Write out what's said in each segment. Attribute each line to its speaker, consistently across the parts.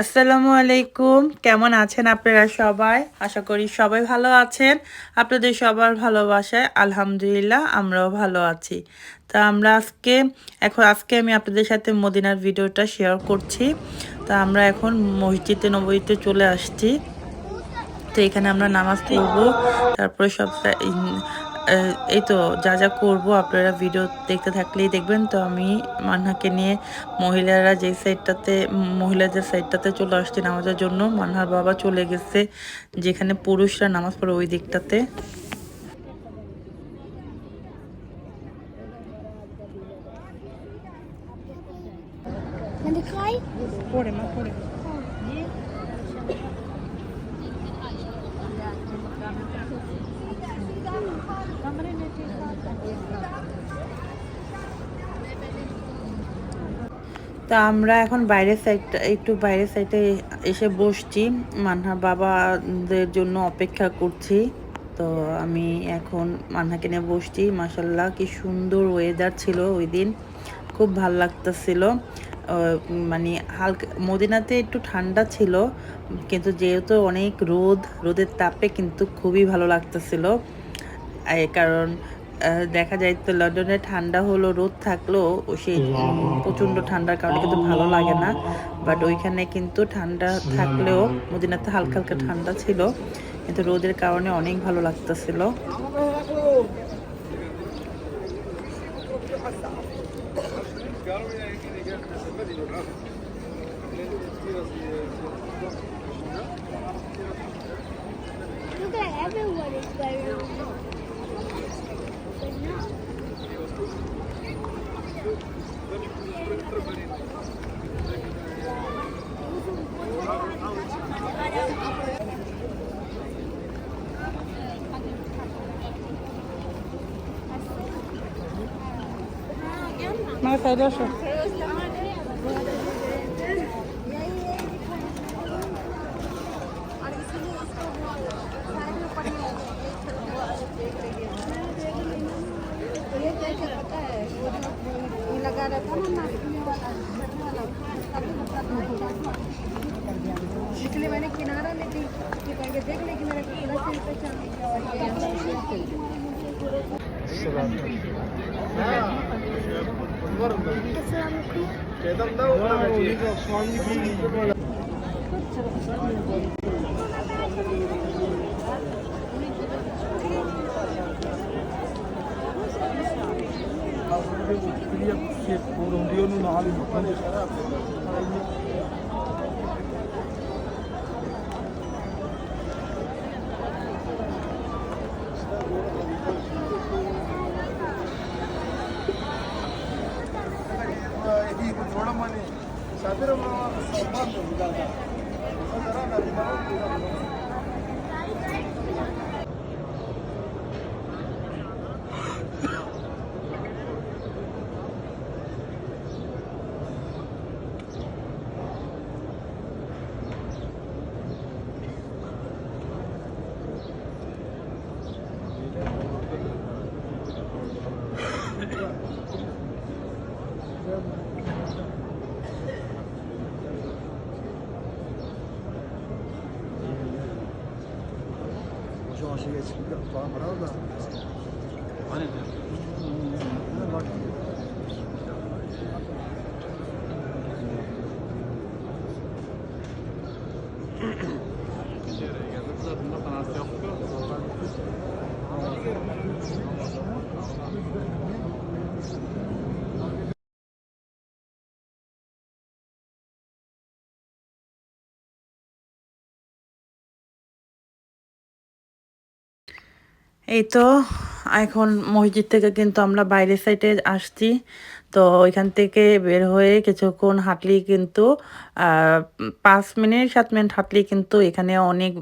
Speaker 1: আসসালামু আলাইকুম। কেমন আছেন আপনারা সবাই? আশা করি সবাই ভালো আছেন। আপনাদের সবার ভালোবাসায় আলহামদুলিল্লাহ আমরাও ভালো আছি। তা আমরা আজকে, এখন আজকে আমি আপনাদের সাথে মদিনার ভিডিওটা শেয়ার করছি। তা আমরা এখন মসজিদে নবীতে চলে আসছি। তো এখানে আমরা নামাজ পড়ব, তারপরে সব এই তো যা যা করব আপনারা ভিডিও দেখতে থাকলেই দেখবেন। তো আমি মান্নাকে নিয়ে মহিলারা যে সাইডটাতে মহিলাদের সাইডটাতে চলে আসছে নামাজের জন্য। মান্নার বাবা চলে গেছে যেখানে পুরুষরা নামাজ পড়ে ওই দিকটাতে। পড়ে মা পড়ে। তা আমরা এখন বাইরের সাইডটা একটু বাইরের সাইডে এসে বসছি। মানহা বাবাদের জন্য অপেক্ষা করছি। তো আমি এখন মানহাকে নিয়ে বসছি। মাসাল্লাহ কি সুন্দর ওয়েদার ছিল ওই দিন খুব ভালো লাগতেছিল। মানে হালকা, মদিনাতে একটু ঠান্ডা ছিল। কিন্তু যেহেতু অনেক রোদ, রোদের তাপে কিন্তু খুবই ভালো লাগতেছিল। কারণ দেখা যায় তো লন্ডনে ঠান্ডা হলো, রোদ থাকলেও সেই প্রচণ্ড ঠান্ডার কারণে কিন্তু ভালো লাগে না বাট ওইখানে কিন্তু ঠান্ডা থাকলেও মদিনাতে হালকা হালকা ঠান্ডা ছিল, কিন্তু রোদের কারণে অনেক ভালো লাগতেছিল
Speaker 2: Look at everyone is wearing.
Speaker 1: মানে সাইডে আসো
Speaker 2: इसलिए मैंने किनारा ले दी कि पहले देख ले कि मेरा कितना सही पहचान
Speaker 3: ਜਿਹੜੀ ਸ਼ੇਪੂਰ ਹੁੰਦੀ ਉਹਨੂੰ ਨਾਲ ਹੀ ਮੱਖਣ ਦੇ ਸਾਰਾ ਥੋੜਾ ਮਨੇ ਸਾਦਰ ਮਾ ਸਭਾ ਤੋਂ ਗੱਲ ਦਾ ਸਦਰਾ ਨਾ ਦਿਮਾਗ
Speaker 4: Hocam aşağıya çıkıp falan. Hani ne?
Speaker 1: এই তো, এখন মসজিদ থেকে কিন্তু আমরা বাইরের সাইডে আসছি। তো ওইখান থেকে বের হয়ে কিছুক্ষণ হাঁটলেই কিন্তু পাঁচ মিনিট, সাত মিনিট হাঁটলেই কিন্তু এখানে অনেক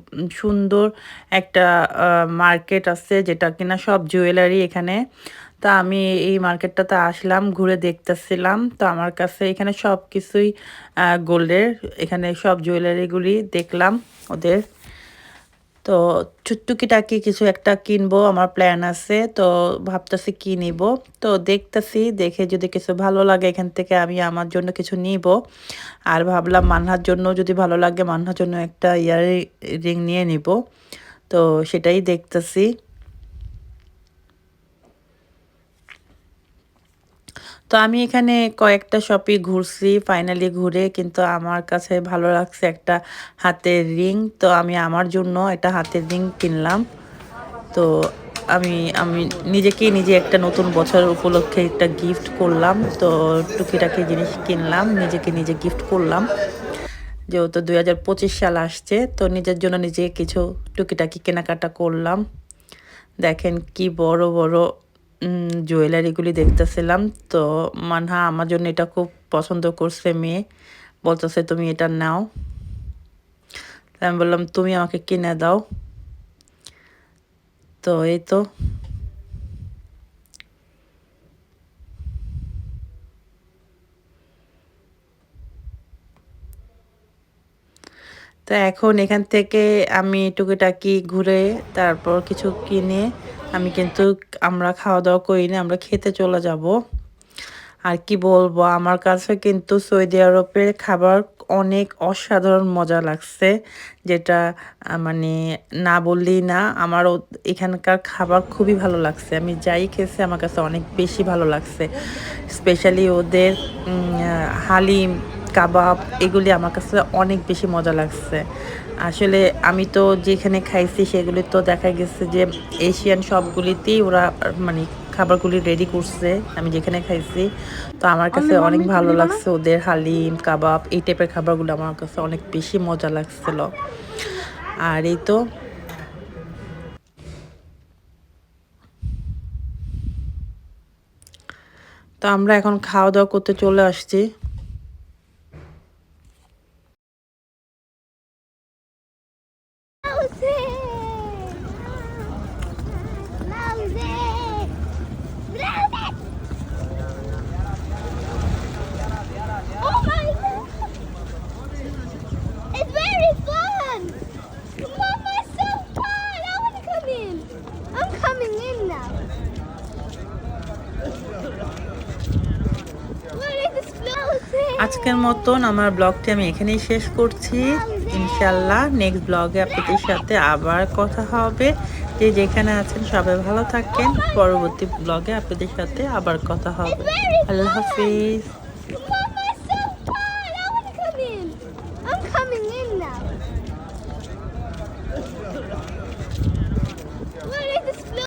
Speaker 1: সুন্দর একটা মার্কেট আছে যেটা কিনা সব জুয়েলারি এখানে। তা আমি এই মার্কেটটাতে আসলাম, ঘুরে দেখতেছিলাম। তো আমার কাছে এখানে সব কিছুই গোল্ডের এখানে সব জুয়েলারিগুলি দেখলাম ওদের। তো টুকিটাকি কিছু একটা কিনবো, আমার প্ল্যান আছে, তো ভাবতেছি কি নিব। তো দেখতেছি, দেখে যদি কিছু ভালো লাগে এখান থেকে আমি আমার জন্য কিছু নিব। আর ভাবলাম মান্নার জন্য যদি ভালো লাগে মান্নার জন্য একটা ইয়ার রিং নিয়ে নিব। তো সেটাই দেখতেছি। তো আমি এখানে কয়েকটা শপে ঘুরছি ফাইনালি ঘুরে কিন্তু আমার কাছে ভালো লাগছে একটা হাতের রিং। তো আমি আমার জন্য একটা হাতের রিং কিনলাম। তো আমি আমি নিজেকে নিজে একটা নতুন বছর উপলক্ষে একটা গিফট করলাম। তো টুকিটাকি জিনিস কিনলাম, নিজেকে নিজে গিফট করলাম। যেহেতু দুই হাজার পঁচিশ সাল আসছে, তো নিজের জন্য নিজে কিছু টুকিটাকি কেনাকাটা করলাম। দেখেন কি বড় বড় জুয়েলারিগুলি দেখতেছিলাম। তো মানহা আমার জন্য এটা খুব পছন্দ করছে মেয়ে। বলতেছে, তুমি এটা নাও। আমি বললাম, তুমি আমাকে কিনে দাও। তো এই তো। তো এখন এখান থেকে আমি টুকিটাকি ঘুরে তারপর কিছু কিনে আমি কিন্তু আমরা খাওয়া দাওয়া করি না আমরা খেতে চলে যাব। আর কি বলব, আমার কাছে কিন্তু সৌদি আরবের খাবার অনেক অসাধারণ মজা লাগছে, যেটা মানে না বললেই না, আমার এখানকার খাবার খুবই ভালো লাগছে। আমি যাই খেয়েছি, আমার কাছে অনেক বেশি ভালো লাগছে। স্পেশালি ওদের হালিম, কাবাব, এগুলি আমার কাছে অনেক বেশি মজা লাগছে। আসলে আমি তো যেখানে খাইছি সেগুলি তো দেখা গেছে যে এশিয়ান সবগুলিতেই ওরা মানে খাবারগুলি রেডি করছে আমি যেখানে খাইছি। তো আমার কাছে অনেক ভালো লাগছে ওদের হালিম কাবাব এই টাইপের খাবারগুলো আমার কাছে অনেক বেশি মজা লাগছিল। আর এই তো তো আমরা এখন খাওয়া দাওয়া করতে চলে আসছি। আজকের মতন আমার ব্লগটি আমি এখানেই শেষ করছি। ইনশাল্লাহ নেক্সট ব্লগে আপনাদের সাথে আবার কথা হবে। যে যেখানে আছেন সবাই ভালো থাকেন পরবর্তী ব্লগে আপনাদের সাথে আবার কথা হবে। আল্লাহ হাফিজ।